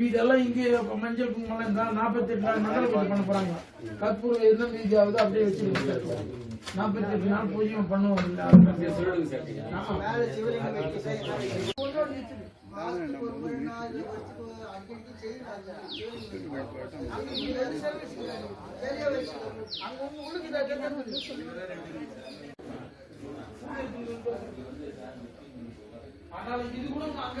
இதெல்லாம் இங்கே மஞ்சள் குங்குமம் இருந்தால் நாற்பத்தெட்டு நாள் மண்டல பூஜை பண்ண போறாங்க. கற்பூரம் என்ன மீதி ஆகுது அப்படியே வச்சு நாற்பத்தெட்டு நாள் பூஜையும் பண்ணுவோம். இல்ல ஆமா. ஆனால் இது கூட அங்க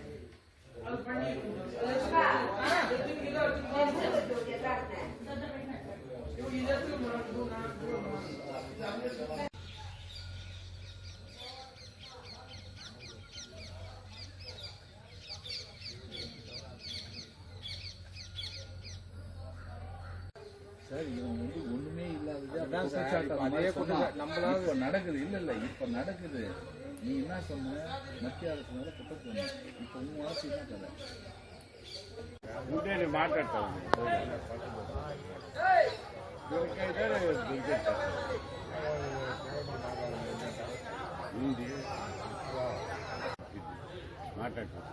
சார் இவன் வந்து ஒண்ணுமே இல்லாதது. அதே நம்மளால இப்ப நடக்குது. இல்ல இல்ல இப்ப நடக்குது. நீ என்ன சொன்ன மத்திய அரசு மேலே குற்றம் சொன்ன இப்போ உங்கள் ஆட்சி கதை ಮುಂದೆ ಮಾತಾಡ್ತಾರೆ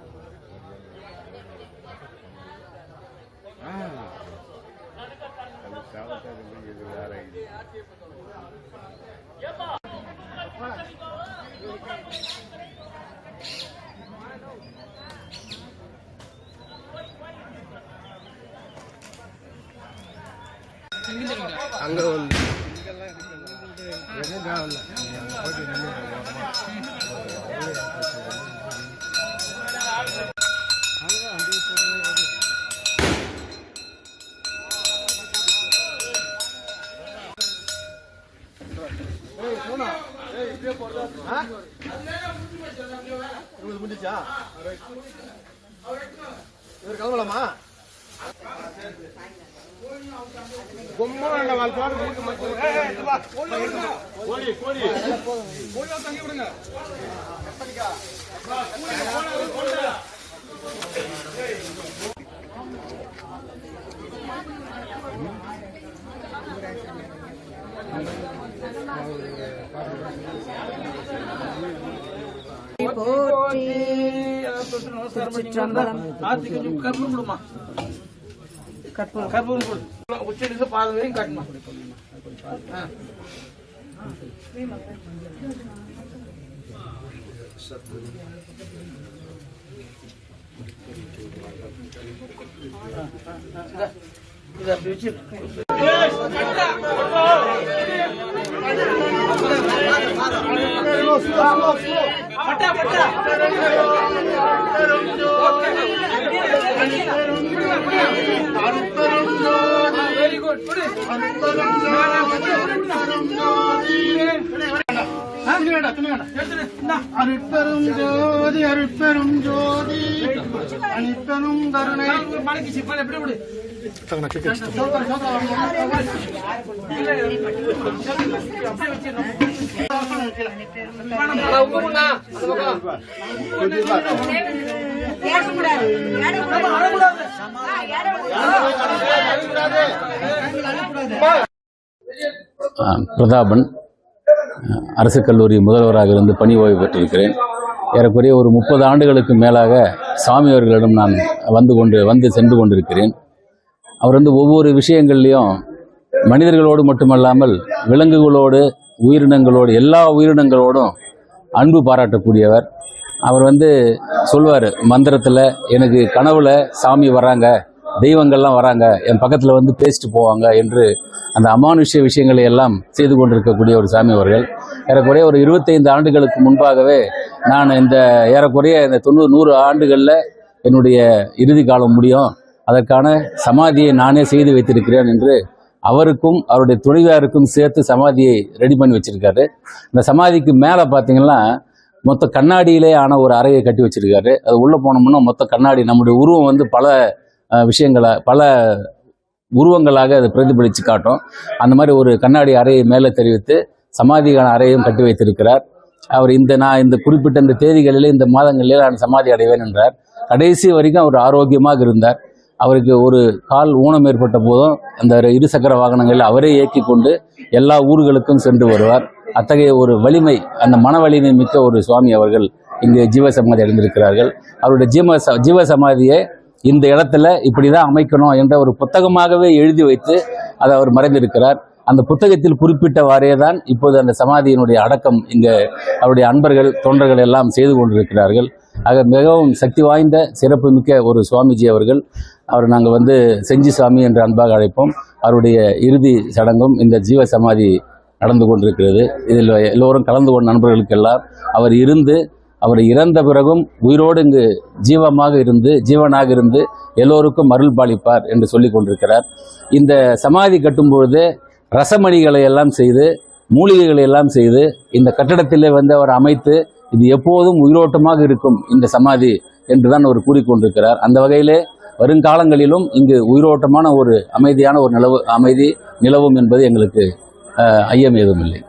அங்கே வந்து முடிச்சா இவர் கிளம்பலாமா பொம்மை வாழ் பாடு கோழி கோழி போற்றி. திருச்சிற்றம்பலம். ஆத்தி கொஞ்சம் கற்பூரம் கொடுமா. கற்பூரம் கற்பூரம் கொடு உச்சடிச்சு பாதம் வரையும் கட்டணும் ஆ. இந்தா, இதை அப்படி வச்சு பட்டா பட்டா வெரி குட் அருட்பெரும் ஜோதி அருட்பெரும் ஜோதி அனித்தனும் கருணை மலைக்கு சிப்பால் எப்படி விடு பிரதாபன் அரசு கல்லூரி முதல்வராக இருந்து பணி ஓய்வு பெற்றிருக்கிறேன். ஏறக்குறைய ஒரு முப்பது ஆண்டுகளுக்கு மேலாக சாமி அவர்களிடம் நான் வந்து கொண்டு வந்து சென்று கொண்டிருக்கிறேன். அவர் வந்து ஒவ்வொரு விஷயங்கள்லையும் மனிதர்களோடு மட்டுமல்லாமல் விலங்குகளோடு உயிரினங்களோடு எல்லா உயிரினங்களோடும் அன்பு பாராட்டக்கூடியவர். அவர் வந்து சொல்வார் மந்திரத்தில் எனக்கு கனவுல சாமி வராங்க தெய்வங்கள்லாம் வராங்க என் பக்கத்தில் வந்து பேசிட்டு போவாங்க என்று அந்த அமானுஷ்ய விஷயங்களை எல்லாம் செய்து கொண்டிருக்கக்கூடிய ஒரு சாமி அவர்கள். ஏறக்குறைய ஒரு இருபத்தைந்து ஆண்டுகளுக்கு முன்பாகவே நான் இந்த ஏறக்குறைய இந்த தொண்ணூறு நூறு ஆண்டுகளில் என்னுடைய இறுதி காலம் முடியும். அதற்கான சமாதியை நானே செய்து வைத்திருக்கிறேன் என்று அவருக்கும் அவருடைய துணைவியாருக்கும் சேர்த்து சமாதியை ரெடி பண்ணி வச்சிருக்காரு. இந்த சமாதிக்கு மேலே பார்த்தீங்கன்னா மொத்த கண்ணாடியிலே ஆன ஒரு அறையை கட்டி வச்சிருக்காரு. அது உள்ளே போனோம்னா மொத்த கண்ணாடி நம்முடைய உருவம் வந்து பல விஷயங்களை பல உருவங்களாக அதை பிரதிபலித்து காட்டும். அந்த மாதிரி ஒரு கண்ணாடி அறையை மேலே தெரிவித்து சமாதிக்கான அறையும் கட்டி வைத்திருக்கிறார். அவர் இந்த நான் இந்த குறிப்பிட்ட இந்த தேதிகளில் இந்த மாதங்களில் நான் சமாதி அடைவேன் என்றார். கடைசி வரைக்கும் அவர் ஆரோக்கியமாக இருந்தார். அவருக்கு ஒரு கால் ஊனம் ஏற்பட்ட போதும் அந்த இருசக்கர வாகனங்களில் அவரே இயக்கி கொண்டு எல்லா ஊர்களுக்கும் சென்று வருவார். அத்தகைய ஒரு வலிமை அந்த மன வலிமை மிக்க ஒரு சுவாமி அவர்கள் இங்கு ஜீவ சமாதி அடைந்திருக்கிறார்கள். அவருடைய ஜீவ ச- ஜீவ சமாதியை இந்த இடத்துல இப்படி தான் அமைக்கணும் என்ற ஒரு புத்தகமாகவே எழுதி வைத்து அதை அவர் மறைந்திருக்கிறார். அந்த புத்தகத்தில் குறிப்பிட்டவாறே தான் இப்போது அந்த சமாதியினுடைய அடக்கம் இங்கே அவருடைய அன்பர்கள் தொண்டர்கள் எல்லாம் செய்து கொண்டிருக்கிறார்கள். ஆக மிகவும் சக்தி வாய்ந்த சிறப்புமிக்க ஒரு சுவாமிஜி அவர்கள். அவர் நாங்கள் வந்து செஞ்சி சுவாமி என்று அன்பாக அழைப்போம். அவருடைய இறுதி சடங்கும் இந்த ஜீவ சமாதி நடந்து கொண்டிருக்கிறது. இதில் எல்லோரும் கலந்து கொண்ட நண்பர்களுக்கெல்லாம் அவர் இருந்து அவர் இறந்த பிறகும் உயிரோடு இங்கு ஜீவமாக இருந்து ஜீவனாக இருந்து எல்லோருக்கும் அருள் பாலிப்பார் என்று சொல்லி கொண்டிருக்கிறார். இந்த சமாதி கட்டும் பொழுது ரசமணிகளை எல்லாம் செய்து மூலிகைகளை எல்லாம் செய்து இந்த கட்டடத்திலே வந்து அவர் அமைத்து இது எப்போதும் உயிரோட்டமாக இருக்கும் இந்த சமாதி என்றுதான் அவர் கூறிக்கொண்டிருக்கிறார். அந்த வகையிலே வருங்காலங்களிலும் இங்கு உயிரோட்டமான ஒரு அமைதியான ஒரு நிலவு அமைதி நிலவும் என்பது எங்களுக்கு ஐயம் ஏதும் இல்லை.